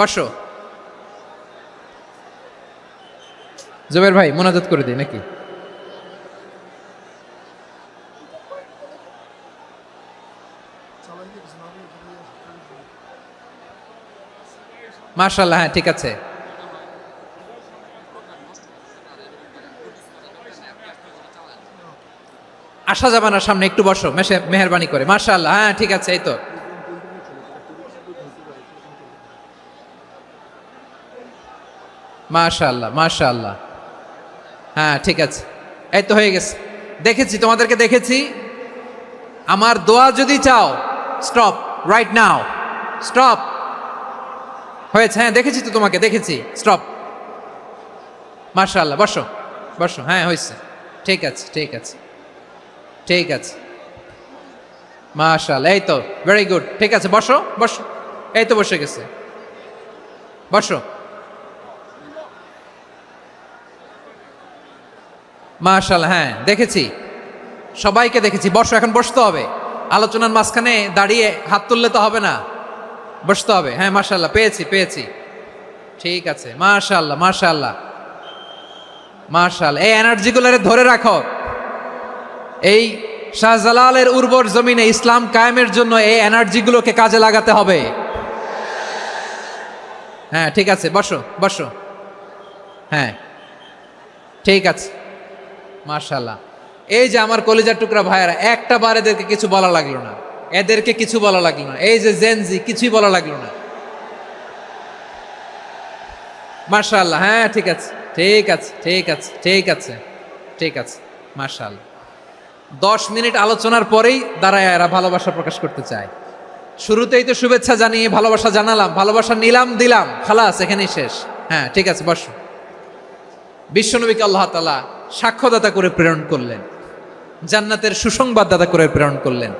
বসো। জুবের ভাই, মোনাজাত করে দিই নাকি? মার্শাল্লাহ হ্যাঁ ঠিক আছে। আসা যাবে না সামনে, একটু বসো মেহরবানি করে। মার্শাল্লাহ হ্যাঁ ঠিক আছে, এই তো। মাশাল্লাহ মাশাল্লাহ হ্যাঁ ঠিক আছে। এই তো হয়ে গেছে। দেখেছি, তোমাদেরকে দেখেছি। আমার দোয়া যদি চাও স্টপ রাইট নাও স্টপ হয়েছে হ্যাঁ দেখেছি তো তোমাকে, দেখেছি স্টপ মাশাল্লাহ বসো বসো হ্যাঁ হয়েছে। ঠিক আছে ঠিক আছে ঠিক আছে। মাশাল্লাহ এই তো ভেরি গুড ঠিক আছে, বসো বসো। এই তো বসে গেছে। বসো। মাশাল হ্যাঁ দেখেছি। সবাইকে দেখেছি। বসো, এখন বসতে হবে। আলোচনার মাঝখানে দাঁড়িয়ে হাত তুললে তো হবে না। বসতে হবে। হ্যাঁ মাশাল্লাহ পেয়েছি পেয়েছি। ঠিক আছে মাশাল্লাহ মাশাল্লাহ মাশাল এই এনার্জিগুলোরে ধরে রাখো। এই শাহজালালের উর্বর জমিনে ইসলাম কায়েমের জন্য এই এনার্জিগুলোকে কাজে লাগাতে হবে। হ্যাঁ ঠিক আছে, বসো বসো। হ্যাঁ ঠিক আছে। মার্শাল্লাহ এই যে আমার কলিজার টুকরা ভাইয়েরা, একটা বার এদেরকে কিছু বলা লাগল না। এদেরকে কিছু বলা লাগল না। এই যে জেনজি কিছুই বলা লাগল না। মার্শাল্লাহ হ্যাঁ ঠিক আছে ঠিক আছে ঠিক আছে ঠিক আছে ঠিক আছে মার্শাল দশ মিনিট আলোচনার পরেই দাঁড়ায় এরা ভালোবাসা প্রকাশ করতে চায়। শুরুতেই তো শুভেচ্ছা জানিয়ে ভালোবাসা জানালাম, ভালোবাসা নিলাম, দিলাম, খালাস, এখানেই শেষ। হ্যাঁ ঠিক আছে, বসো। বিশ্বনবীকে আল্লাহ তালা সাক্ষ্যদাতা করে প্রেরণ করলেন জান্নাতের সুসংবাদদাতা করে প্রেরণ করলেন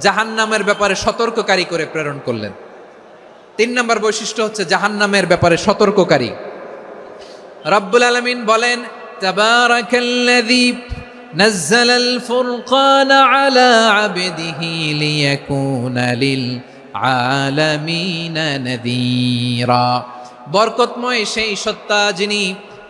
জাহান্নামের ব্যাপারে সতর্ককারী করে প্রেরণ করলেন তিন নম্বর বৈশিষ্ট্য হচ্ছে জাহান্নামের ব্যাপারে সতর্ককারী রব্বুল আলমিন বলেন তাবারাকাল্লাযী نزل الفرقان على عبده ليكون للعالمين نذيرا বরকতময় সেই সত্তা যিনি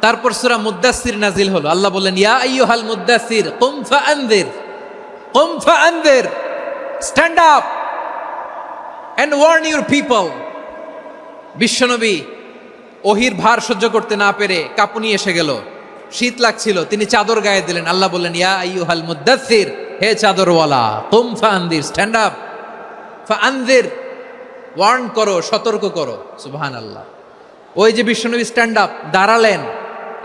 তারপর সূরা মুদ্দাসির নাজিল হলো। আল্লাহ বললেন, ইয়া আইয়ুহাল মুদ্দাসির কুম ফাআনদির কুম ফাআনদির, stand up and warn your people. বিশ্বনবী ওহির ভার সহ্য করতে না পেরে কাঁপুনি এসে গেল। শীত লাগছিল, তিনি চাদর গায়ে দিলেন। আল্লাহ বললেন, ইয়া আইয়ুহাল মুদ্দাসির হে চাদরওয়ালা, কুম ফাআনদির, স্ট্যান্ড আপ, ফাআনদির, ওয়ার্ন করো, সতর্ক করো। সুবহানাল্লাহ। ওই যে বিশ্বনবী স্ট্যান্ড আপ, দাঁড়ালেন।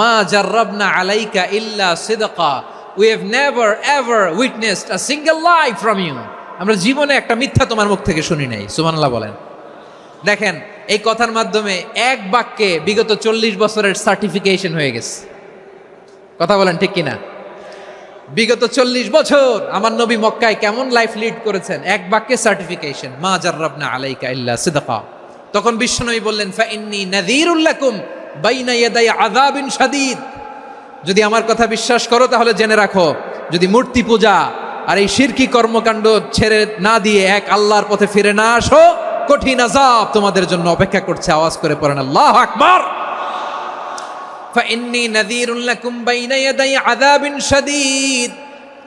মা জার্রাবনা আলাইকা ইল্লা সিদকা we have never ever witnessed a single life from you আমরা জীবনে একটা মিথ্যা তোমার মুখ থেকে শুনি নাই, সুবহানাল্লাহ বলেন। দেখেন, এই কথার মাধ্যমে এক বাক্যে বিগত চল্লিশ বছরের সার্টিফিকেশন হয়ে গেছে। কথা বলেন ঠিক কিনা? বিগত চল্লিশ বছর আমার নবী মক্কায় কেমন লাইফ লিড করেছেন? এক বাক্যে সার্টিফিকেশন মা জার্রাবনা আলাইকা ইল্লা সিদকা। তখন বিশ্বনবী বললেন ফাইন্নি নাযীরুল্লাকুম যদি আমার কথা বিশ্বাস করো, তাহলে জেনে রাখো, যদি মূর্তি পূজা আর এই শিরকি কর্মকাণ্ড ছেড়ে না দিয়ে এক আল্লাহর পথে ফিরে না আসো, কঠিন আযাব তোমাদের জন্য অপেক্ষা করছে। আওয়াজ করে পড়েন, আল্লাহ আকবার! ফাইন্নি নাযীরুল্লাকুম বাইনা ইয়াদাই আযাবিন শাদীদ। ভয়ঙ্কর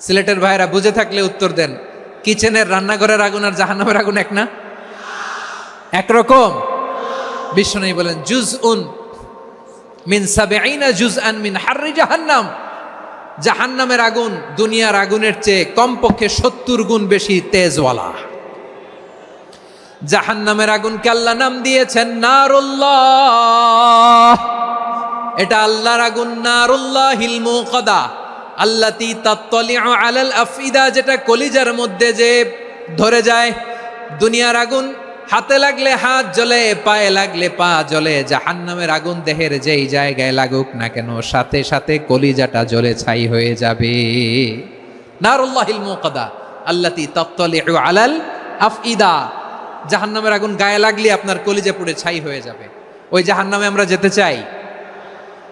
সিলেটের ভাইরা বুঝে থাকলে উত্তর দেন। কিচেনের রান্নাঘরের আগুন আর জাহান্নামের আগুন এক না? একরকম। বিষ্ণু বলেন জুজ উন মিন সাবেইনা জুজ আন মিন হার্রি জাহান্নাম। জাহান্নামের আগুন দুনিয়ার আগুনের চেয়ে কমপক্ষে সত্তর গুণ বেশি তেজওয়ালা। জাহান্নামের আগুনকে আল্লাহ নাম দিয়েছেন নারুল্লাহ। এটা আল্লাহর আগুন নারুল্লাহ হিলমু কদা আল্লাতি তাত্তলিউ আলাল আফিদা যেটা কলিজার মধ্যে যে ধরে যায় দুনিয়ার আগুন, হাতে লাগলে হাত জ্বলে, পায়ে লাগলে পা জ্বলে, জাহান্নামের আগুন দেহের যেই জায়গায় লাগুক না কেন, সাথে সাথে কলিজাটা জ্বলে ছাই হয়ে যাবে। নারুল্লাহিল মুকাদা, আল্লাতি তাত্তলিউ আলাল আফইদা, জাহান্নামের আগুন গায়ে লাগলে আপনার কলিজা পুড়ে ছাই হয়ে যাবে। ওই জাহান্নামে আমরা যেতে চাই।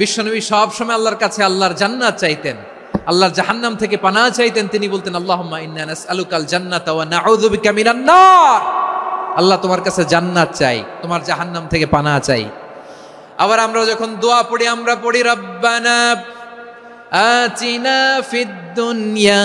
বিশ্বনবী সবসময় আল্লাহর কাছে আল্লাহর জান্নাত চাইতেন। আল্লাহর জাহান্নাম থেকে পানা চাইতেন, তিনি বলতেন আল্লাহ আলুকাল জান্নাত ওয়া আল্লাহ তোমার কাছে জান্নাত চাই, তোমার জাহান্নাম থেকে পানা চাই। আবার আমরা যখন দোয়া পড়ি, আমরা পড়ি, রব্বানা আতিনা ফিদ দুনিয়া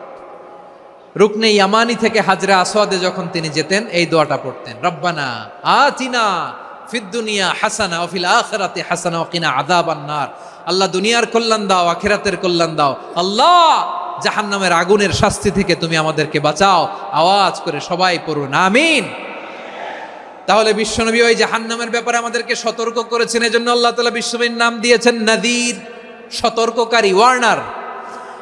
রুকনে ইয়ামানি থেকে হাজরা আসওয়াদে যখন তিনি যেতেন, এই দোয়াটা পড়তেন, রব্বানা আতিনা ফিদ দুনিয়া হাসানা ও ফিল আখিরাতে হাসানা ও কিনা আযাবান নার। আল্লাহ দুনিয়ার কল্যাণ দাও, আখেরাতের কল্যাণ দাও। আল্লাহ, জাহান্নামের আগুনের শাস্তি থেকে তুমি আমাদেরকে বাঁচাও। আওয়াজ করে সবাই পড়ুন, আমিন। তাহলে বিশ্বনবী ওই জাহান্নামের ব্যাপারে আমাদেরকে সতর্ক করেছেন, এজন্য আল্লাহ তাআলা বিশ্বনবীর নাম দিয়েছেন নাদির, সতর্ককারী, ওয়ার্নার।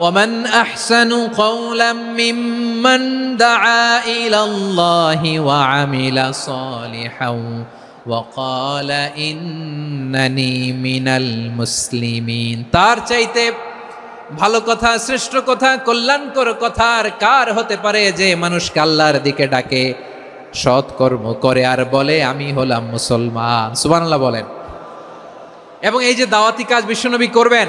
ومن أحسن قولا ممن دعا إلى الله وعمل صالحا وقال إنني من المسلمين তার চাইতে ভালো কথা শ্রেষ্ঠ কথা কল্যাণকর কথা আর কার হতে পারে যে মানুষকে আল্লাহর দিকে ডাকে সৎকর্ম করে আর বলে আমি হলাম মুসলমান সুবহানাল্লাহ বলেন এবং এই যে দাওয়াতি কাজ বিশ্বনবী করবেন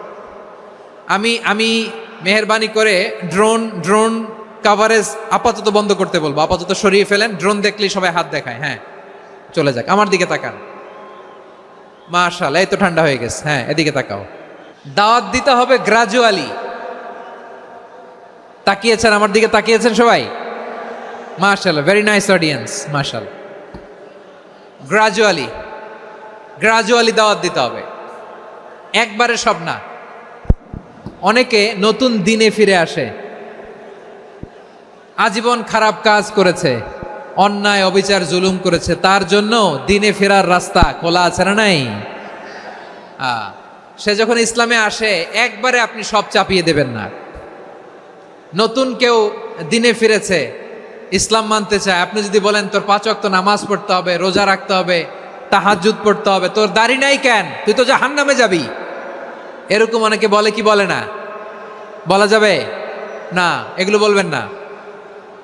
আমি আমি মেহরবানি করে ড্রোন ড্রোন কাভারেজ আপাতত বন্ধ করতে বলব। আপাতত সরিয়ে ফেলেন ড্রোন দেখলেই সবাই হাত দেখায় হ্যাঁ। চলে যাক, আমার দিকে তাকান। মাশাল এই তো ঠান্ডা হয়ে গেছে হ্যাঁ এদিকে তাকাও। দাওয়াত দিতে হবে গ্রাজুয়ালি তাকিয়েছেন, আমার দিকে তাকিয়েছেন সবাই? মার্শাল ভেরি নাইস অডিয়েন্স মার্শাল গ্রাজুয়ালি গ্রাজুয়ালি দাওয়াত দিতে হবে। একবারে সব না। অনেকে নতুন দিনে ফিরে আসে। আজীবন খারাপ কাজ করেছে, অন্যায়, অবিচার, জুলুম করেছে, তার জন্য দিনে ফেরার রাস্তা খোলা আছে না নাই? সে যখন ইসলামে আসে, একবারে আপনি সব চাপিয়ে দেবেন না। নতুন কেউ দিনে ফিরেছে, ইসলাম মানতে চায়, আপনি যদি বলেন, তোর পাঁচ অক্ত নামাজ পড়তে হবে, রোজা রাখতে হবে তাহাজুদ পড়তে হবে, তোর দাড়ি নাই কেন? তুই তো জাহান নামে যাবি। এরকম অনেকে বলে, কি বলে না? বলা যাবে? না, এগুলো বলবেন না।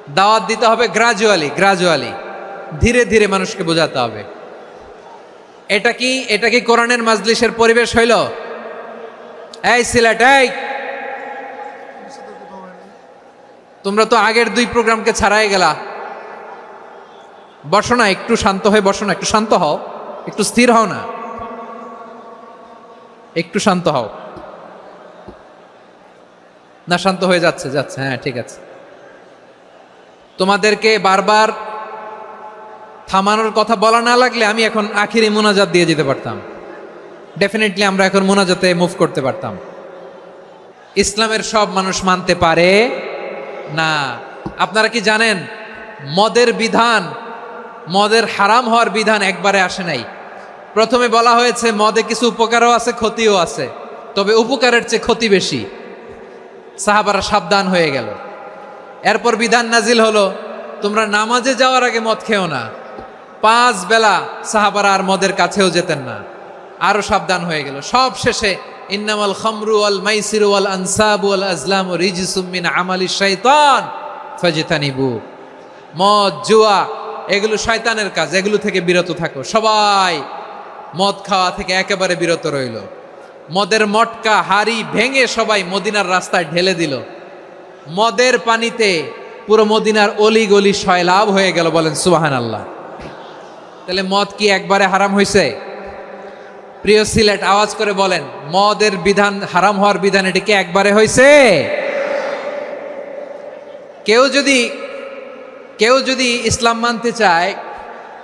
দাওয়াত দিতে হবে গ্রাজুয়ালি গ্রাজুয়ালি ধীরে ধীরে মানুষকে বোঝাতে হবে। এটা কি এটা কি কোরআনের মাজলিসের পরিবেশ হইল? এই সিলেট, এই! তোমরা তো আগের দুই প্রোগ্রামকে ছাড়াই গেলা। বসো না, একটু শান্ত হয়ে বসো না, একটু শান্ত হও, একটু স্থির হও না। একটু শান্ত হও। না, শান্ত হয়ে যাচ্ছে যাচ্ছে হ্যাঁ ঠিক আছে। তোমাদেরকে বারবার থামানোর কথা বলা না লাগলে আমি এখন আখিরি মোনাজাত দিয়ে যেতে পারতাম। ডেফিনেটলি আমরা এখন মোনাজাতে মুভ করতে পারতাম। ইসলামের সব মানুষ মানতে পারে না। আপনারা কি জানেন, মদের বিধান, মদের হারাম হওয়ার বিধান একবারে আসে নাই। প্রথমে বলা হয়েছে, মদে কিছু উপকারও আছে, ক্ষতিও আছে। তবে উপকারের চেয়ে ক্ষতি বেশি। সাহাবারা সাবধান হয়ে গেল। এরপর বিধান নাজিল হলো, তোমরা নামাজে যাওয়ার আগে মদ খেও না। পাঁচ বেলা সাহাবারা আর মদের কাছেও যেতেন না। আরও সাবধান হয়ে গেল। সব শেষে, ইন্নামাল খামরু আল আল আনসাবু আল আজলাম রিজিসুম মিন আমালি শাইতান ফাজিতানিবু। মদ, জুয়া, এগুলো শয়তানের কাজ। এগুলো থেকে বিরত থাকো। সবাই মদ খাওয়া থেকে একেবারে বিরত রইল। মদের মটকা হাড়ি ভেঙে সবাই মদিনার রাস্তায় ঢেলে দিল। মদের পানিতে পুরো মদিনার অলি গলি সয়লাভ হয়ে গেল বলেন সুবাহান আল্লাহ তাহলে মদ কি একবারে হারাম হয়েছে প্রিয় সিলেট, আওয়াজ করে বলেন, মদের বিধান হারাম হওয়ার বিধান এটি কি একবারে হয়েছে কেউ যদি কেউ যদি ইসলাম মানতে চায়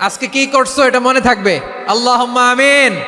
আজকে কি করছ এটা মনে থাকবে? আল্লাহ আমিন।